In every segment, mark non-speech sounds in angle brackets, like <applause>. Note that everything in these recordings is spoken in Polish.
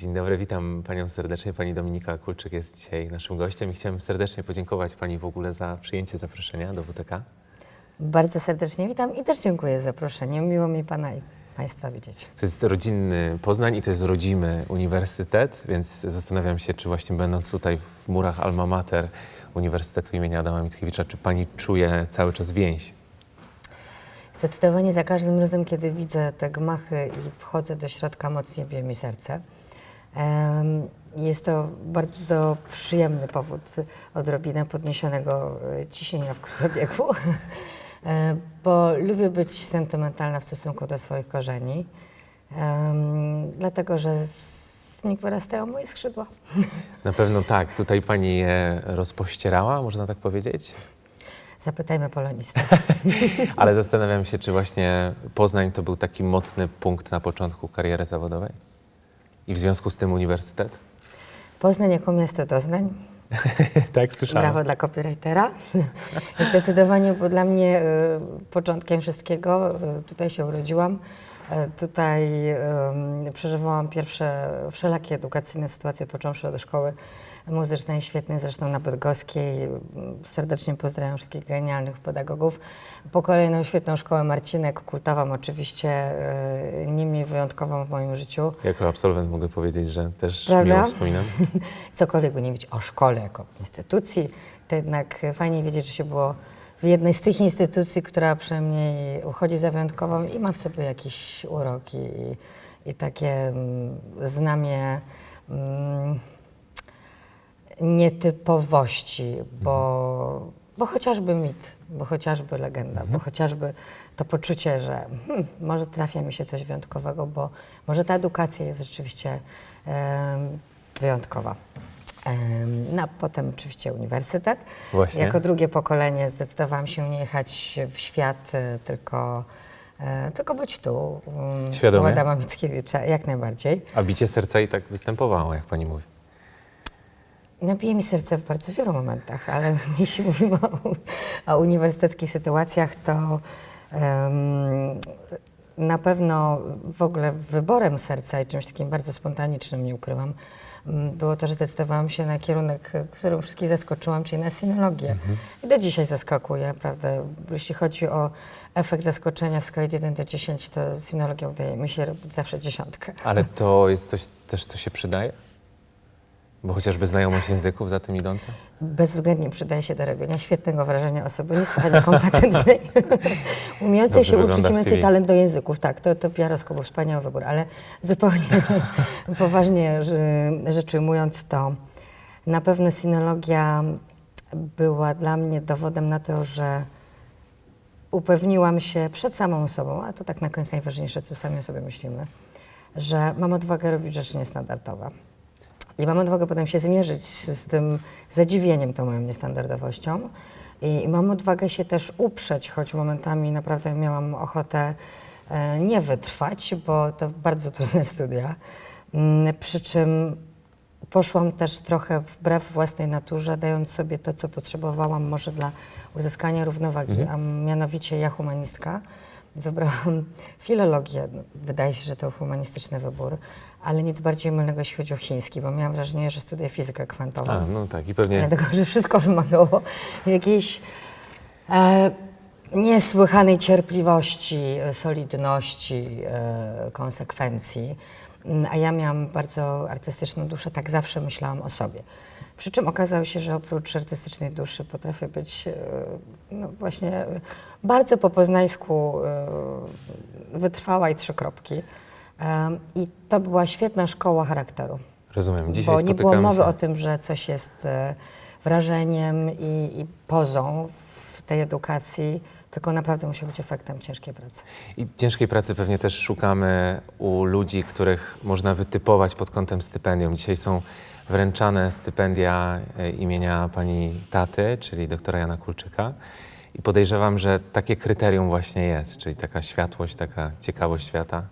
Dzień dobry, witam Panią serdecznie. Pani Dominika Kulczyk jest dzisiaj naszym gościem i chciałem serdecznie podziękować Pani w ogóle za przyjęcie zaproszenia do WTK. Bardzo serdecznie witam i też dziękuję za zaproszenie. Miło mi Pana i Państwa widzieć. To jest rodzinny Poznań i to jest rodzimy uniwersytet, więc zastanawiam się, czy właśnie będąc tutaj w murach Alma Mater Uniwersytetu imienia Adama Mickiewicza, czy Pani czuje cały czas więź? Zdecydowanie za każdym razem, kiedy widzę te gmachy i wchodzę do środka, mocniej bije mi serce. Jest to bardzo przyjemny powód odrobinę podniesionego e, ciśnienia w krwobiegu, <laughs> E, bo lubię być sentymentalna w stosunku do swoich korzeni, dlatego że z nich wyrastają moje skrzydła. <laughs> Na pewno tak. Tutaj Pani je rozpościerała, można tak powiedzieć? Zapytajmy polonistę. <laughs> Ale zastanawiam się, czy właśnie Poznań to był taki mocny punkt na początku kariery zawodowej? I w związku z tym uniwersytet? Poznań jako miasto doznań, <laughs> tak, słyszałem. Brawo dla copywritera. <laughs> Zdecydowanie był dla mnie y, początkiem wszystkiego. Y, tutaj się urodziłam. Y, tutaj y, przeżywałam pierwsze wszelakie edukacyjne sytuacje, począwszy od szkoły muzycznej, świetnej zresztą na Bydgoskiej. Y, Serdecznie pozdrawiam wszystkich genialnych pedagogów. Po kolejną świetną szkołę Marcinek, kultową oczywiście, y, nie mniej wyjątkową w moim życiu. Jako absolwent mogę powiedzieć, że też Prawda? miło wspominam. <laughs> cokolwiek by nie wiedzieć o szkole jako instytucji, to jednak fajnie wiedzieć, że się było w jednej z tych instytucji, która przynajmniej uchodzi za wyjątkową i ma w sobie jakieś uroki i, i takie mm, znamie mm, nietypowości, bo, bo chociażby mit, bo chociażby legenda, bo chociażby to poczucie, że hmm, może trafia mi się coś wyjątkowego, bo może ta edukacja jest rzeczywiście em, wyjątkowa. Em, No, a potem oczywiście uniwersytet. Właśnie. Jako drugie pokolenie zdecydowałam się nie jechać w świat, e, tylko, e, tylko być tu. um, Świadomie? u Adama Mickiewicza, jak najbardziej. A bicie serca i tak występowało, jak pani mówi. Nabije mi serce w bardzo wielu momentach, ale <laughs> jeśli mówimy o, o uniwersyteckich sytuacjach, to em, na pewno w ogóle wyborem serca i czymś takim bardzo spontanicznym, nie ukrywam, było to, że zdecydowałam się na kierunek, którym wszystkich zaskoczyłam, czyli na sinologię. I do dzisiaj zaskakuje, prawda? Jeśli chodzi o efekt zaskoczenia w skali od 1 do 10, to sinologia udaje mi się robić zawsze dziesiątkę. Ale to jest coś też, co się przydaje? Bo chociażby znajomość języków za tym idąca? bezwzględnie przydaje się do robienia świetnego wrażenia osoby niesłychanie kompetentnej, <laughs> umiejącej Dobrze się uczyć i mającej talent do języków. Tak, to, to Piarowsko był wspaniały wybór, ale zupełnie <laughs> poważnie rzecz ujmując to, na pewno sinologia była dla mnie dowodem na to, że upewniłam się przed samą sobą, a to tak na koniec najważniejsze, co sami o sobie myślimy, że mam odwagę robić rzeczy niestandardowe. I mam odwagę potem się zmierzyć z tym zadziwieniem tą moją niestandardowością. I, mam odwagę się też uprzeć, choć momentami naprawdę miałam ochotę e, nie wytrwać, bo to bardzo <laughs> trudne studia. Mm, przy czym poszłam też trochę wbrew własnej naturze, dając sobie to, co potrzebowałam może dla uzyskania równowagi, a mianowicie ja humanistka. Wybrałam filologię. Wydaje się, że to humanistyczny wybór, ale nic bardziej mylnego, jeśli chodzi o chiński, bo miałam wrażenie, że studiuję fizykę kwantową. A, no tak, i pewnie Dlatego, że wszystko wymagało jakiejś e, niesłychanej cierpliwości, solidności, e, konsekwencji. Mm, A ja miałam bardzo artystyczną duszę, tak zawsze myślałam o sobie. Przy czym okazało się, że oprócz artystycznej duszy potrafię być e, no właśnie bardzo po poznańsku e, wytrwała i trzy kropki. I to była świetna szkoła charakteru rozumiem. Dzisiaj bo nie było mowy się. o tym, że coś jest e, wrażeniem i, i pozą w tej edukacji, tylko naprawdę musi być efektem ciężkiej pracy. I ciężkiej pracy pewnie też szukamy u ludzi, których można wytypować pod kątem stypendium. Dzisiaj są wręczane stypendia e, imienia pani taty, czyli doktora Jana Kulczyka. I podejrzewam, że takie kryterium właśnie jest, czyli taka światłość, taka ciekawość świata.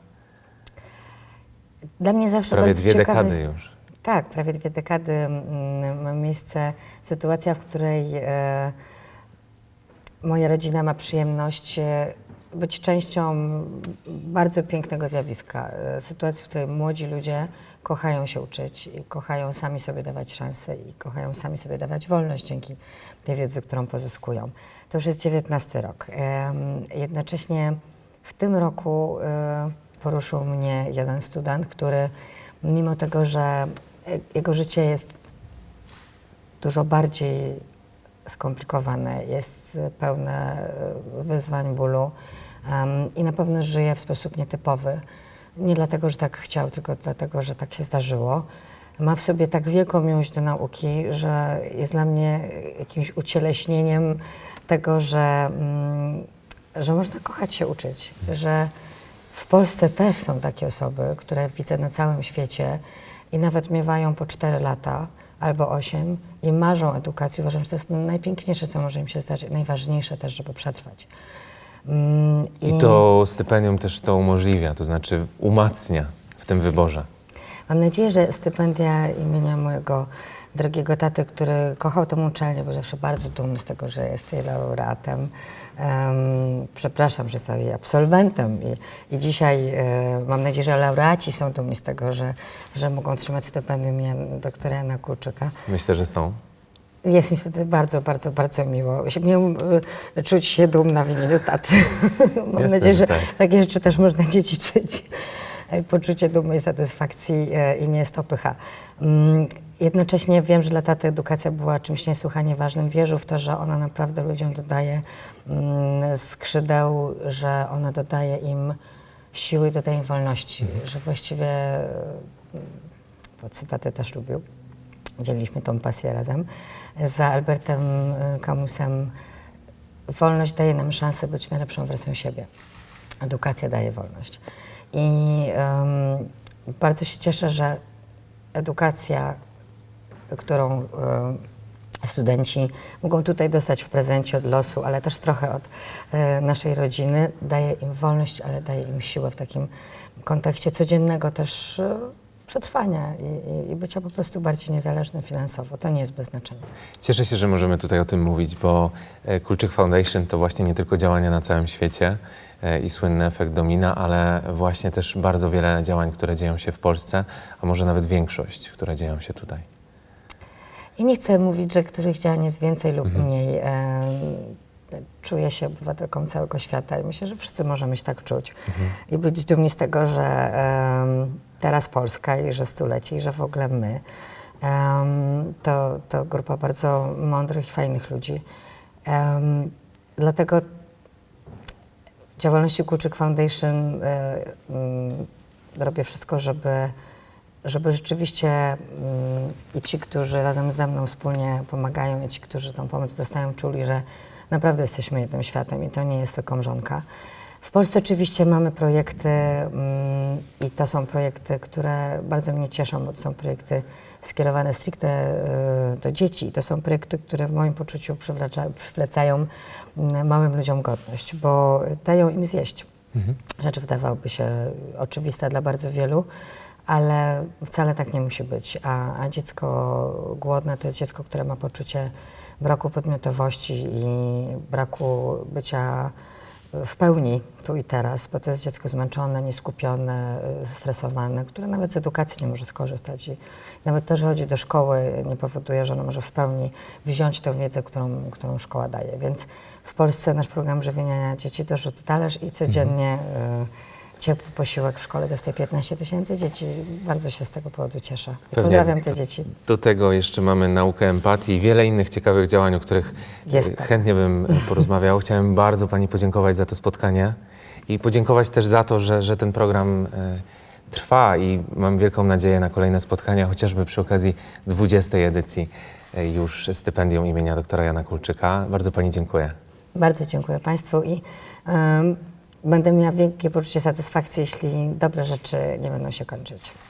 Dla mnie zawsze Prawie bardzo dwie dekady jest, już. Tak, prawie dwie dekady mm, ma miejsce sytuacja, w której e, moja rodzina ma przyjemność e, być częścią bardzo pięknego zjawiska. E, sytuacji, w której młodzi ludzie kochają się uczyć i kochają sami sobie dawać szanse i kochają sami sobie dawać wolność dzięki tej wiedzy, którą pozyskują. To już jest 19 rok. Jednocześnie w tym roku e, poruszył mnie jeden student, który mimo tego, że jego życie jest dużo bardziej skomplikowane, jest pełne e, wyzwań, bólu em, i na pewno żyje w sposób nietypowy. Nie dlatego, że tak chciał, tylko dlatego, że tak się zdarzyło. Ma w sobie tak wielką miłość do nauki, że jest dla mnie jakimś ucieleśnieniem tego, że, mm, że można kochać się uczyć, że w Polsce też są takie osoby, które widzę na całym świecie i nawet miewają po 4 lata albo 8 i marzą edukacji. Uważam, że to jest najpiękniejsze, co może im się zdarzyć, najważniejsze też, żeby przetrwać. Mm, I to stypendium też to umożliwia, to znaczy umacnia w tym wyborze. Mam nadzieję, że stypendia imienia mojego drogiego taty, który kochał tę uczelnię, był zawsze bardzo dumny z tego, że jest jej laureatem. Em, przepraszam, że jest jej absolwentem i, i dzisiaj e, mam nadzieję, że laureaci są dumni z tego, że, że mogą otrzymać stypendium Jan, doktora Jana Kulczyka. Myślę, że są. Jest mi wtedy bardzo, bardzo, bardzo miło. Miło y, czuć się dumna w imieniu taty. <laughs> Mam Jasne, nadzieję, że że tak. takie rzeczy też można <laughs> dziedziczyć. E, Poczucie dumy i satysfakcji e, i nie jest to pycha. Mm, Jednocześnie wiem, że dla taty edukacja była czymś niesłychanie ważnym. Wierzył w to, że ona naprawdę ludziom dodaje mm, skrzydeł, że ona dodaje im siły i dodaje im wolności. Że właściwie, mm, bo cytaty też lubił, dzieliliśmy tą pasję razem. Za Albertem Camusem wolność daje nam szansę być najlepszą wersją siebie. Edukacja daje wolność. I em, bardzo się cieszę, że edukacja, którą em, studenci mogą tutaj dostać w prezencie od losu, ale też trochę od e, naszej rodziny, daje im wolność, ale daje im siłę w takim kontekście codziennego też e, przetrwania i, i, bycia po prostu bardziej niezależnym finansowo. To nie jest bez znaczenia. Cieszę się, że możemy tutaj o tym mówić, bo e, Kulczyk Foundation to właśnie nie tylko działania na całym świecie i słynny efekt domina, ale właśnie też bardzo wiele działań, które dzieją się w Polsce, a może nawet większość, które dzieją się tutaj. I nie chcę mówić, że których działań jest więcej lub mniej. Em, Czuję się obywatelką całego świata i myślę, że wszyscy możemy się tak czuć. I być dumni z tego, że teraz Polska i że stulecie i że w ogóle my em, to, to grupa bardzo mądrych i fajnych ludzi. Em, dlatego działalności Kulczyk Foundation e, mm, robię wszystko, żeby, żeby rzeczywiście mm, i ci, którzy razem ze mną wspólnie pomagają, i ci, którzy tą pomoc dostają, czuli, że naprawdę jesteśmy jednym światem i to nie jest tylko mrzonka. W Polsce oczywiście mamy projekty mm, i to są projekty, które bardzo mnie cieszą, bo to są projekty skierowane stricte y, do dzieci. To są projekty, które w moim poczuciu przywracają mm, małym ludziom godność, bo dają im zjeść. Rzecz wydawałoby się oczywista dla bardzo wielu, ale wcale tak nie musi być. A, a dziecko głodne to jest dziecko, które ma poczucie braku podmiotowości i braku bycia w pełni tu i teraz, bo to jest dziecko zmęczone, nieskupione, zestresowane, które nawet z edukacji nie może skorzystać. I nawet to, że chodzi do szkoły nie powoduje, że ono może w pełni wziąć tą wiedzę, którą, którą szkoła daje. Więc w Polsce nasz program żywienia dzieci to rzut talerz i codziennie y, ciepły posiłek w szkole dostaje 15 tysięcy dzieci. Bardzo się z tego powodu cieszę. Pewnie. pozdrawiam te dzieci. Do tego jeszcze mamy naukę empatii i wiele innych ciekawych działań, o których Jest e, tak. chętnie bym e, porozmawiał. Chciałem bardzo Pani podziękować za to spotkanie i podziękować też za to, że, że ten program e, trwa i mam wielką nadzieję na kolejne spotkania, chociażby przy okazji 20. edycji już stypendium imienia doktora Jana Kulczyka. Bardzo Pani dziękuję. Bardzo dziękuję Państwu i będę miała wielkie poczucie satysfakcji, jeśli dobre rzeczy nie będą się kończyć.